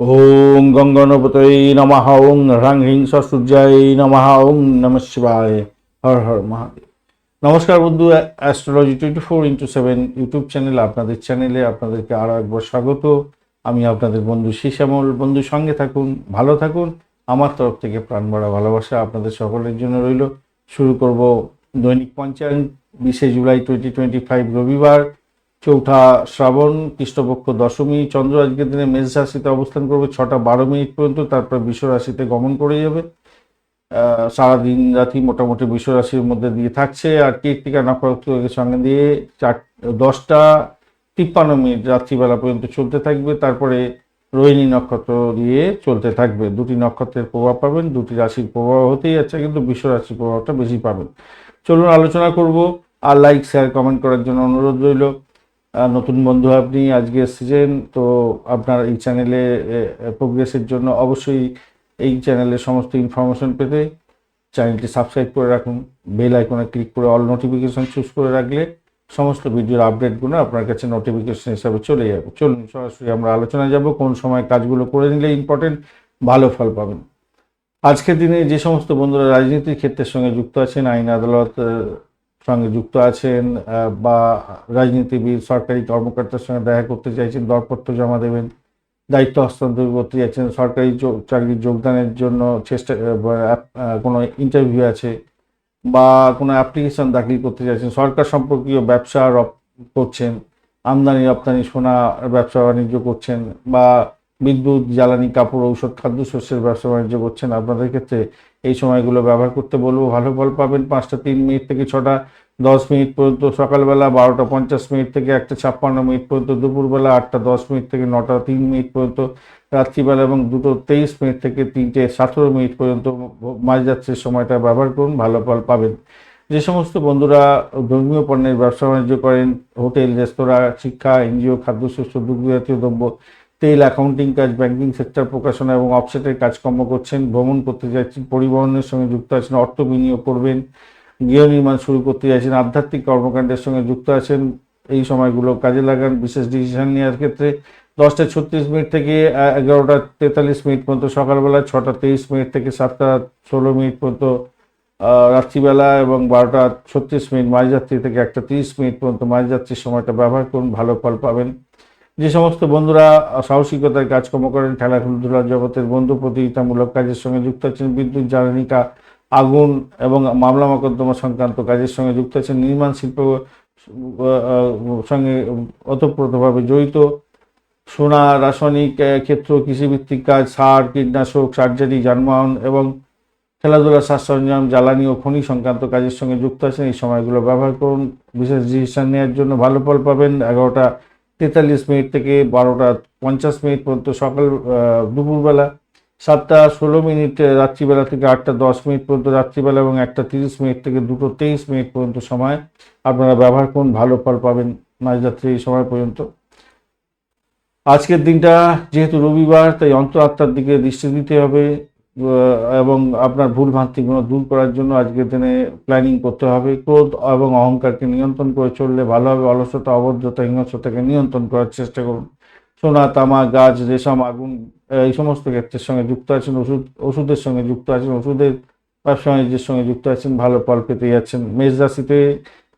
ওং গঙ্গনপতৈ নমঃ ওং হ্রাং হ্রিং সূর্যায় নমঃ ওং নম শিবায় হর হর মহাদেব নমস্কার বন্ধু astrology twenty four into seven YouTube channel আপনাদের চ্যানেলে আপনাদেরকে আরও একবার স্বাগত। আমি আপনাদের বন্ধু শ্যামল বন্ধু, সঙ্গে থাকুন, ভালো থাকুন। আমার তরফ থেকে প্রাণ ভরা ভালোবাসা আপনাদের সকলের জন্য রইল। শুরু করব দৈনিক পঞ্চায়েত বিশে জুলাই টোয়েন্টি টোয়েন্টি ফাইভ রবিবার। চৌঠা শ্রাবণ, কৃষ্ণপক্ষ দশমী, চন্দ্র আজকের দিনে মেষ রাশিতে অবস্থান করবে, ছটা বারো মিনিট পর্যন্ত, তারপর বিশ্ব রাশিতে গমন করে যাবে। সারাদিন রাতি মোটামুটি বিশ্ব রাশির মধ্যে দিয়ে থাকছে, আর কীর্তিকা নক্ষত্রের সঙ্গে দিয়ে চার, দশটা তিপ্পান্ন মিনিট রাত্রিবেলা পর্যন্ত চলতে থাকবে, তারপরে রোহিণী নক্ষত্র দিয়ে চলতে থাকবে। দুটি নক্ষত্রের প্রভাব পাবেন, দুটি রাশির প্রভাব হতেই যাচ্ছে, কিন্তু বিশ্ব রাশির প্রভাবটা বেশি পাবেন। চলুন আলোচনা করব, আর লাইক শেয়ার কমেন্ট করার জন্য অনুরোধ রইল। নতুন বন্ধু আপনি আজকে এসেছেন তো আপনার এই চ্যানেলে প্রোগ্রেসের জন্য অবশ্যই এই চ্যানেলের সমস্ত ইনফরমেশন পেতে চ্যানেলটি সাবস্ক্রাইব করে রাখুন বেল আইকনে ক্লিক করে অল নোটিফিকেশন চুজ করে রাখলে সমস্ত ভিডিওর আপডেটগুলো আপনার কাছে নোটিফিকেশন হিসাবে চলে যাবে। চলুন সরাসরি আমরা আলোচনায় যাব, কোন সময় কাজগুলো করে নিলে ইম্পর্টেন্ট ভালো ফল পাবেন। আজকের দিনে যে সমস্ত বন্ধুরা রাজনীতির ক্ষেত্রের সঙ্গে যুক্ত আছেন, আইন আদালত সঙ্গে যুক্ত আছেন বা রাজনীতিবিদ, সরকারি কর্মকর্তার সঙ্গে দেখা করতে চাইছেন, দরপত্র জমা দেবেন, দায়িত্ব হস্তান্তর করতে চাইছেন, সরকারি চাকরির যোগদানের জন্য চেষ্টা কোনো ইন্টারভিউ আছে, বা কোনো অ্যাপ্লিকেশন দাখিল করতে চাইছেন, সরকার সম্পর্কীয় ব্যবসা করছেন, আমদানি, রপ্তানি, সোনা ব্যবসা বাণিজ্য করছেন, বা বিদ্যুৎ, জ্বালানি, কাপড়, ঔষধ, খাদ্যশস্যের ব্যবসা বাণিজ্য করছেন, আপনাদের ক্ষেত্রে এই সময়গুলো ব্যবহার করতে বলব। ভালো ফল পাবেন পাঁচটা তিন মিনিট থেকে ছটা, দশ মিনিট পর্যন্ত সকালবেলা বারোটা পঞ্চাশ মিনিট থেকে একটা ছাপ্পান্ন মিনিট পর্যন্ত, দুপুরবেলা আটটা দশ মিনিট থেকে নটা তিন মিনিট পর্যন্ত, রাত্রিবেলা এবং দুটো তেইশ মিনিট থেকে তিনটে সতেরো মিনিট পর্যন্ত মাঝরাত্রির সময়টা ব্যবহার করুন, ভালো ফল পাবেন। যে সমস্ত বন্ধুরা ধর্মীয় পণ্যের ব্যবসা বাণিজ্য করেন, হোটেল, রেস্তোরাঁ, শিক্ষা, এনজিও, খাদ্যশস্য দুগ্ধ জাতীয় দ্রব্য তেল অ্যাকাউন্টিং কাজ ব্যাংকিং সেক্টর প্রকাশনা এবং অফসেটের কাজকর্ম করছেন। ভ্রমণ করতে যাচ্ছেন, পরিবহনের সঙ্গে যুক্ত আছেন অর্থ বিনিয়োগ করবেন, গৃহ নির্মাণ শুরু করতে যাচ্ছেন, আধ্যাত্মিক কর্মকাণ্ডের সঙ্গে যুক্ত আছেন। এই সময়গুলো কাজে লাগান, বিশেষ ডিসিশন নেওয়ার ক্ষেত্রে দশটা ছত্রিশ মিনিট থেকে এগারোটা তেতাল্লিশ মিনিট পর্যন্ত সকালবেলা, ছটা তেইশ মিনিট থেকে সাতটা ষোলো মিনিট পর্যন্ত রাত্রিবেলা এবং বারোটা ছত্রিশ মিনিট মাঝরাত্রি থেকে একটা তিরিশ মিনিট পর্যন্ত মাঝরাত্রির সময়টা ব্যবহার করুন, ভালো ফল পাবেন। যে সমস্ত বন্ধুরা সাহসিকতার কাজকর্ম করেন, খেলাধুলার জগতের বন্ধু, প্রতিযোগিতামূলক কাজের সঙ্গে যুক্ত আছেন বিদ্যুৎ, জ্বালানিকা, আগুন এবং মামলা মোকদ্দমা সংক্রান্ত কাজের সঙ্গে যুক্ত আছেন, নির্মাণ শিল্প সঙ্গে ওতপ্রোতভাবে জড়িত। সোনা, রাসায়নিক ক্ষেত্র, কৃষিভিত্তিক কাজ, সার, কীটনাশক সার্জারি যানবাহন এবং খেলাধুলা সাজ সরঞ্জাম জ্বালানি ও খনি সংক্রান্ত কাজের সঙ্গে যুক্ত আছেন। এই সময়গুলো ব্যবহার করুন। বিশেষ ডিসিশন নেওয়ার জন্য ভালো ফল পাবেন। এগারোটা তেতাল্লিশ মিনিট থেকে বারোটা পঞ্চাশ মিনিট পর্যন্ত সকাল দুপুরবেলা, সাতটা ষোলো মিনিট রাত্রিবেলা থেকে আটটা দশ মিনিট পর্যন্ত রাত্রিবেলা এবং একটা তিরিশ মিনিট থেকে দুটো তেইশ মিনিট পর্যন্ত সময় আপনারা ব্যবহার করুন, ভালো ফল পাবেন মাঝরাত্রি এই সময় পর্যন্ত। আজকের দিনটা যেহেতু রবিবার, তাই অন্তরাত্মার দিকে দৃষ্টি দিতে হবে। এবং আপনার ভুল ভ্রান্তিগুলো দূর করার জন্য আজকের দিনে প্ল্যানিং করতে হবে। ক্রোধ এবং অহংকারকে নিয়ন্ত্রণ করে চললে ভালো হবে। অলসতা, অবদ্ধতা, হিংস্রতাকে নিয়ন্ত্রণ করার চেষ্টা করুন। সোনা, তামা, গাছ, রেশম, আগুন এই সমস্ত ক্ষেত্রের সঙ্গে যুক্ত আছেন। ওষুধ, ওষুধের সঙ্গে যুক্ত আছেন। ওষুধের ব্যবসা বাণিজ্যের সঙ্গে যুক্ত আছেন। ভালো ফল পেতে যাচ্ছেন। মেষ রাশিতে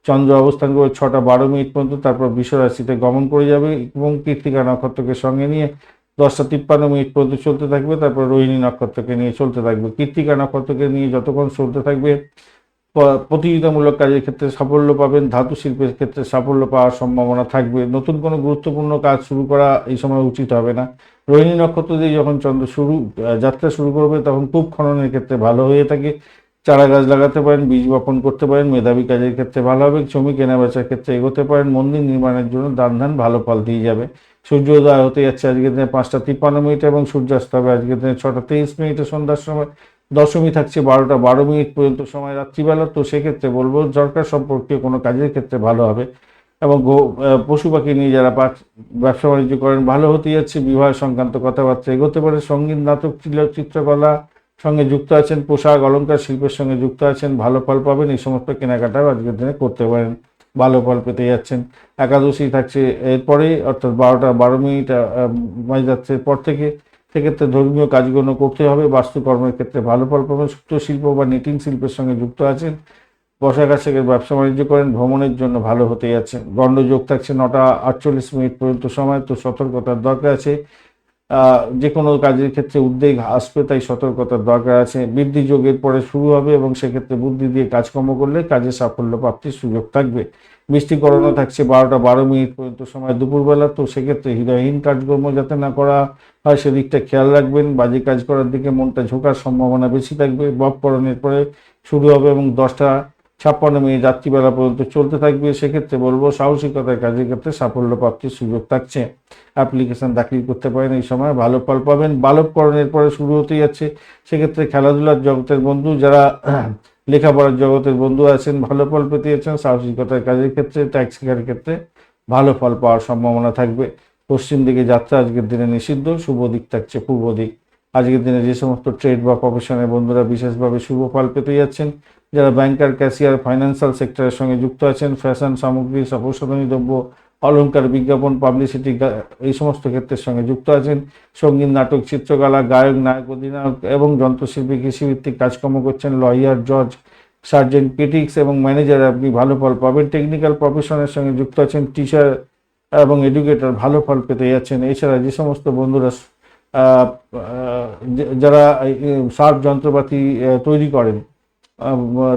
চন্দ্র অবস্থান করে ছটা বারো মিনিট পর্যন্ত তারপর বিশ্ব রাশিতে গমন করে যাবে এবং কীর্তিকা নক্ষত্রকে সঙ্গে নিয়ে দশটা তিপ্পান্ন মিনিট পর্যন্ত চলতে থাকবে, তারপর রোহিণী নক্ষত্রকে নিয়ে চলতে থাকবে, কীর্তিকা নক্ষত্রকে নিয়ে যতক্ষণ চলতে থাকবে প্রতিযোগিতামূলক কাজের ক্ষেত্রে সাফল্য পাবেন, ধাতু শিল্পের ক্ষেত্রে সাফল্য পাওয়ার সম্ভাবনা থাকবে, নতুন কোনো গুরুত্বপূর্ণ কাজ শুরু করা এই সময় উচিত হবে না। রোহিণী নক্ষত্র দিয়ে যখন চন্দ্র শুরু যাত্রা শুরু করবে, তখন কূপ খননের ক্ষেত্রে ভালো হয়ে থাকে চারা গাছ লাগাতে পারেন, বীজ বপন করতে পারেন, মেধাবী কাজের ক্ষেত্রে ভালো হবে, জমি কেনা বেচার ক্ষেত্রে এগোতে পারেন, মন্দির নির্মাণের জন্য দান ধান ভালো ফল দিয়ে যাবে। সূর্যোদয় হতে যাচ্ছে আজকের দিনে পাঁচটা তিপ্পান্ন মিনিট এবং সূর্যাস্ত হবে আজকের দিনে ছটা তেইশ মিনিটে সন্ধ্যার সময়। দশমী থাকছে বারোটা বারো মিনিট পর্যন্ত সময় রাত্রিবেলা। তো সেক্ষেত্রে বলব সরকার সম্পর্কে কোনো কাজের ক্ষেত্রে ভালো হবে। এবং পশু পাখি নিয়ে যারা ব্যবসা বাণিজ্য করেন, ভালো হতে যাচ্ছে, বিবাহ সংক্রান্ত কথাবার্তা এগোতে পারে, সংগীত, নাটক চিত্রকলা সঙ্গে যুক্ত আছেন পোশাক অলঙ্কার শিল্পের সঙ্গে যুক্ত আছেন, ভালো ফল পাবেন, এই সমস্ত কেনাকাটাও আজকের দিনে করতে পারেন। ভালো ফল পেতে যাচ্ছেন। একাদশী থাকছে এরপরে, অর্থাৎ বারোটা, বারো মিনিট মাঝ যাচ্ছে পর থেকে। সেক্ষেত্রে ধর্মীয় কাজগুলো করতে হবে, বাস্তুকর্মের ক্ষেত্রে ভালো ফল পাবেন সূত্র শিল্প বা নিটিং শিল্পের সঙ্গে যুক্ত আছেন বসাকাশের ব্যবসা বাণিজ্য করেন, ভ্রমণের জন্য ভালো হতে যাচ্ছে গণ্ডযোগ থাকছে নটা আটচল্লিশ মিনিট পর্যন্ত সময়, তো সতর্কতার দরকার আছে। যে কোনো কাজের ক্ষেত্রে উদ্বেগ আসবে, তাই সতর্কতার দরকার আছে। বৃদ্ধি যোগের পরে শুরু হবে এবং সেক্ষেত্রে বুদ্ধি দিয়ে কাজকর্ম করলে কাজে সাফল্য প্রাপ্তির সুযোগ থাকবে। বৃষ্টি করানো থাকছে বারোটা বারো মিনিট পর্যন্ত সময় দুপুরবেলা, তো সেক্ষেত্রে হৃদয়হীন কাজকর্ম যাতে না করা হয়, সেদিকটা খেয়াল রাখবেন। বাজে কাজ করার দিকে মনটা ঝোঁকার সম্ভাবনা বেশি থাকবে। বপকরণের পরে শুরু হবে এবং দশটা ছাপ্পান্ন মিনিট রাত্রিবেলা পর্যন্ত চলতে থাকবে, সেক্ষেত্রে বলব সাহসিকতার কাজের ক্ষেত্রে সাফল্য প্রাপ্তির সুযোগ থাকছে। অ্যাপ্লিকেশন দাখিল করতে পারেন এই সময়, ভালো ফল পাবেন। বালককরণের পরে শুরু হতে যাচ্ছে। সেক্ষেত্রে খেলাধুলার জগতের বন্ধু, যারা লেখাপড়ার জগতের বন্ধু আছেন, ভালো ফল পেতে যাচ্ছেন। সাহসিকতার কাজের ক্ষেত্রে ট্যাক্স শেখার ক্ষেত্রে ভালো ফল পাওয়ার সম্ভাবনা থাকবে। পশ্চিম দিকে যাত্রা আজকের দিনে নিষিদ্ধ, শুভ দিক থাকছে পূর্ব দিক। আজকের দিনে যে সমস্ত ট্রেড বা প্রফেশনের বন্ধুরা বিশেষভাবে শুভ ফল পেতে যাচ্ছেন, যারা ব্যাংকার ক্যাশিয়ার ফাইন্যান্সিয়াল সেক্টরের সঙ্গে যুক্ত আছেন ফ্যাশন সামগ্রী প্রসাধনী দ্রব্য, অলংকার, বিজ্ঞাপন পাবলিসিটি এই সমস্ত ক্ষেত্রের সঙ্গে যুক্ত আছেন। সংগীত, নাটক, চিত্রকলা, গায়ক, নায়ক, অধিনায়ক এবং যন্ত্রশিল্পী, কৃষিভিত্তিক কাজকর্ম করছেন লয়ার জজ সার্জেন্ট ক্রিটিক্স এবং ম্যানেজার আপনি ভালো ফল পাবেন। টেকনিক্যাল প্রফেশনের সঙ্গে যুক্ত আছেন টিচার এবং এডুকেটর ভালো ফল পেতে যাচ্ছেন। এছাড়া যে সমস্ত বন্ধুরা যারা সার্ফ যন্ত্রপাতি তৈরি করেন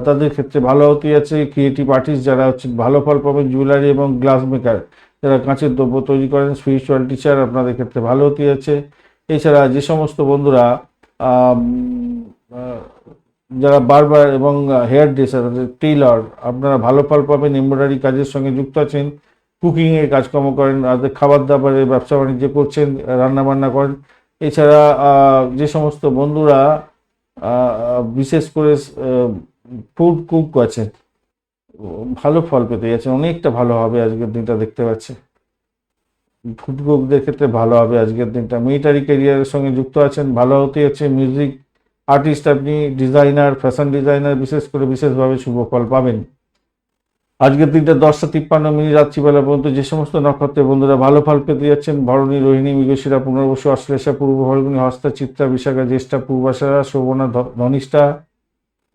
তাদের ক্ষেত্রে ভালো হতে আছে ক্রিয়েটিভ আর্টিস্ট যারা হচ্ছে ভালো ফল পাবেন জুয়েলারি এবং গ্লাস মেকার যারা কাঁচের দ্রব্য তৈরি করেন স্পিরিচুয়াল টিচার আপনাদের ক্ষেত্রে ভালো হতে আছে এছাড়া যে সমস্ত বন্ধুরা যারা বারবার এবং হেয়ার ড্রেসার টেইলর আপনারা ভালো ফল পাবেন এমব্রয়ডারি কাজের সঙ্গে যুক্ত আছেন কুকিংয়ের কাজকর্ম করেন খাবার দাবারের ব্যবসা বাণিজ্য করছেন রান্না বান্না করেন এছাড়া যে সমস্ত বন্ধুরা বিশেষ করে ফুড কুক আছেন ভালো ফল পেতে যাচ্ছেন অনেকটা ভালো হবে আজকের দিনটা দেখতে পাচ্ছি। ফুড কুকদের ক্ষেত্রে ভালো হবে আজকের দিনটা। মিলিটারি ক্যারিয়ারের সঙ্গে যুক্ত আছেন, ভালো হতে যাচ্ছে, মিউজিক আর্টিস্ট আপনি, ডিজাইনার, ফ্যাশন ডিজাইনার, বিশেষ করে বিশেষভাবে শুভ ফল পাবেন। আজকের দিনটা দশটা তিপ্পান্ন মিনিট রাত্রিবেলা পর্যন্ত যে সমস্ত নক্ষত্রের বন্ধুরা ভালো ফল পেতে যাচ্ছেন ভরণী, রোহিণী, মৃগশিরা, পুনর্বসু, অশ্লেষা, পূর্ব ফল্গুনী হস্তা, চিত্রা, বিশাখা, জ্যেষ্ঠা, পূর্বাশারা, শোভনা ধনিষ্ঠা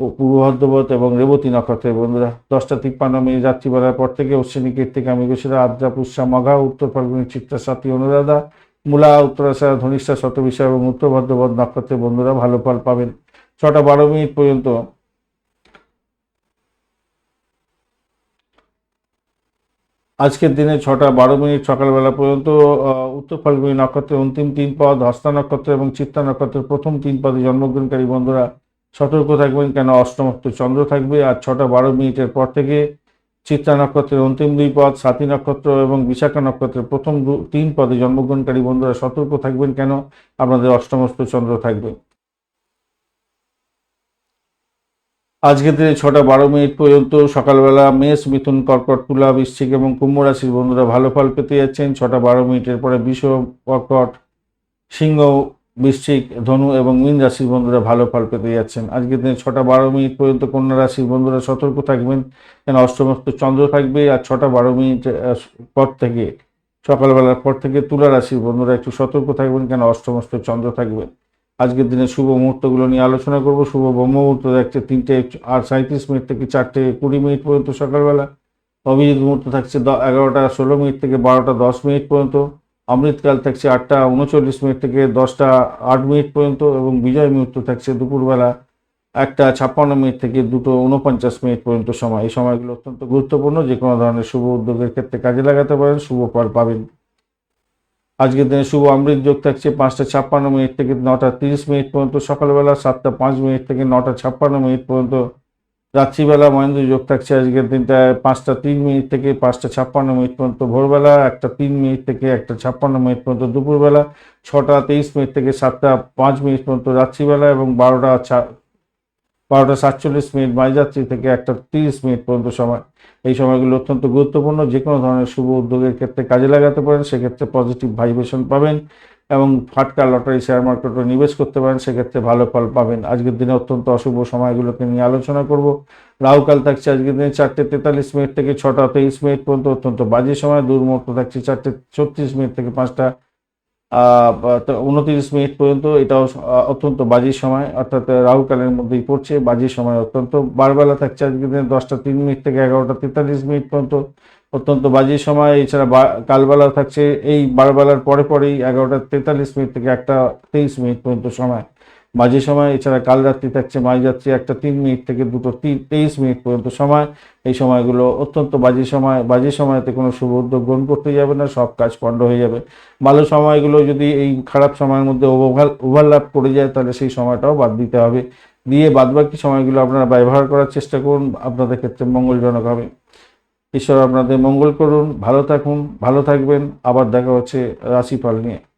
ও পূর্ব ভদ্রবত এবং রেবতী নক্ষত্রের বন্ধুরা। দশটা তিপ্পান্ন মিনিট রাত্রিবেলার পর থেকে অশ্বিনী, কীর্তিকা, মৃগশিরা, আদ্রা, পুষ্যা, মঘা, উত্তর ফাল্গুনী, চিত্রা সাথী অনুরাধা, মূলা উত্তরাশা ধনিষ্ঠা, শতবিশা এবং উত্তর ভদ্রবত নক্ষত্রের বন্ধুরা ভালো ফল পাবেন। ছটা বারো মিনিট পর্যন্ত আজকের দিনে ছটা বারো মিনিট সকালবেলা পর্যন্ত উত্তর ফাল্গুনী নক্ষত্রের অন্তিম তিন পদ, হস্তা নক্ষত্র এবং চিত্তা নক্ষত্রের প্রথম তিন পদে জন্মগ্রহণকারী বন্ধুরা সতর্ক থাকবেন কেন অষ্টমস্ত চন্দ্র থাকবে। আর ছটা বারো মিনিটের পর থেকে চিত্রা নক্ষত্রের অন্তিম দুই পদ সাথী নক্ষত্র এবং বিশাখা নক্ষত্রের প্রথম তিন পদে জন্মগ্রহণকারী বন্ধুরা সতর্ক থাকবেন কেন? আপনাদের অষ্টমস্ত চন্দ্র থাকবে। আজকের দিনে ছটা বারো মিনিট পর্যন্ত সকালবেলা মেষ, মিথুন, কর্কট, তুলা, বৃশ্চিক এবং কুম্ভ রাশির বন্ধুরা ভালো ফল পেতে যাচ্ছেন। ছটা বারো মিনিটের পরে বিষ, কর্কট, সিংহ, বৃশ্চিক, ধনু এবং মীন রাশির বন্ধুরা ভালো ফল পেতে যাচ্ছেন। আজকের দিনে ছটা বারো মিনিট পর্যন্ত কন্যা রাশির বন্ধুরা সতর্ক থাকবেন কেন অষ্টমস্ত চন্দ্র থাকবে। আর ছটা বারো মিনিট পর থেকে, সকালবেলার পর থেকে তুলা রাশির বন্ধুরা একটু সতর্ক থাকবেন, কেন অষ্টমস্ত চন্দ্র থাকবে। আজকের দিনে শুভ মুহূর্তগুলো নিয়ে আলোচনা করব। শুভ ব্রহ্ম মুহূর্ত থাকছে তিনটে আর সাঁত্রিশ মিনিট থেকে চারটে কুড়ি মিনিট পর্যন্ত সকালবেলা। অভিজিৎ মুহূর্ত থাকছে এগারোটা ষোলো মিনিট থেকে বারোটা দশ মিনিট পর্যন্ত। অমৃতকাল থাকছে আটটা উনচল্লিশ মিনিট থেকে দশটা আট মিনিট পর্যন্ত এবং বিজয় মুহূর্ত থাকছে দুপুরবেলা একটা ছাপ্পান্ন মিনিট থেকে দুটো উনপঞ্চাশ মিনিট পর্যন্ত সময়। এই সময়গুলো অত্যন্ত গুরুত্বপূর্ণ। যে কোনো ধরনের শুভ উদ্যোগের ক্ষেত্রে কাজে লাগাতে পারেন, শুভ ফল পাবেন। আজকের দিনে শুভ অমৃত যোগ থাকছে পাঁচটা ছাপ্পান্ন মিনিট থেকে নটা তিরিশ মিনিট পর্যন্ত। সকালবেলা সাতটা পাঁচ মিনিট থেকে নটা ছাপ্পান্ন মিনিট পর্যন্ত। রাত্রিবেলা মহেন্দ্র যোগ থাকছে আজকের দিনটায় পাঁচটা তিন মিনিট থেকে পাঁচটা ছাপ্পান্ন মিনিট পর্যন্ত ভোরবেলা, একটা তিন মিনিট থেকে একটা ছাপ্পান্ন মিনিট পর্যন্ত দুপুরবেলা, ছটা তেইশ মিনিট থেকে সাতটা পাঁচ মিনিট পর্যন্ত রাত্রিবেলা এবং বারোটা বারোটা সাতচল্লিশ মিনিট মাঝরাত্রি থেকে একটা তিরিশ মিনিট পর্যন্ত সময়। এই সময়গুলো অত্যন্ত গুরুত্বপূর্ণ। যে কোনো ধরনের শুভ উদ্যোগের ক্ষেত্রে কাজে লাগাতে পারেন, সেক্ষেত্রে পজিটিভ ভাইব্রেশন পাবেন এবং ফাটকা লটারি শেয়ার মার্কেটে নিবেশ করতে পারেন, সেক্ষেত্রে ভালো ফল পাবেন। আজকের দিনে অত্যন্ত অশুভ সময়গুলোকে নিয়ে আলোচনা করব। রাহুকাল থাকছে আজকের দিনে চারটে তেতাল্লিশ মিনিট থেকে ছটা তেইশ মিনিট পর্যন্ত অত্যন্ত বাজে সময়। দুর্মুহূর্ত থাকছে চারটে ছত্রিশ মিনিট থেকে পাঁচটা উনত্রিশ মিনিট পর্যন্ত এটাও অত্যন্ত বাজির সময়, অর্থাৎ রাহুকালের মধ্যেই পড়ছে, বাজির সময় অত্যন্ত, বারবেলা থাকছে আজকে দিনে দশটা তিন মিনিট থেকে এগারোটা তেতাল্লিশ মিনিট পর্যন্ত, অত্যন্ত বাজির সময়, এছাড়া কালবেলা থাকছে, এই বারবেলার পরে পরেই এগারোটা তেতাল্লিশ মিনিট থেকে একটা তেইশ মিনিট পর্যন্ত সময়। বাজে সময়, এছাড়া কাল রাত্রি থাকছে মাঝরাত্রি একটা তিন মিনিট থেকে দুটো তিন, তেইশ মিনিট পর্যন্ত সময়। এই সময়গুলো অত্যন্ত বাজে সময়, বাজে সময়তে কোনো শুভ উদ্যোগ গ্রহণ করতে যাবে না, সব কাজ পণ্ড হয়ে যাবে। ভালো সময়গুলো যদি এই খারাপ সময়ের মধ্যে ওভার ওভারল্যাপ করে যায়, তাহলে সেই সময়টাও বাদ দিতে হবে। দিয়ে বাদবাকি সময়গুলো আপনারা ব্যবহার করার চেষ্টা করুন, আপনাদের ক্ষেত্রে মঙ্গলজনক হবে। ঈশ্বর আপনাদের মঙ্গল করুন, ভালো থাকুন, ভালো থাকবেন। আবার দেখা হচ্ছে রাশিফল নিয়ে।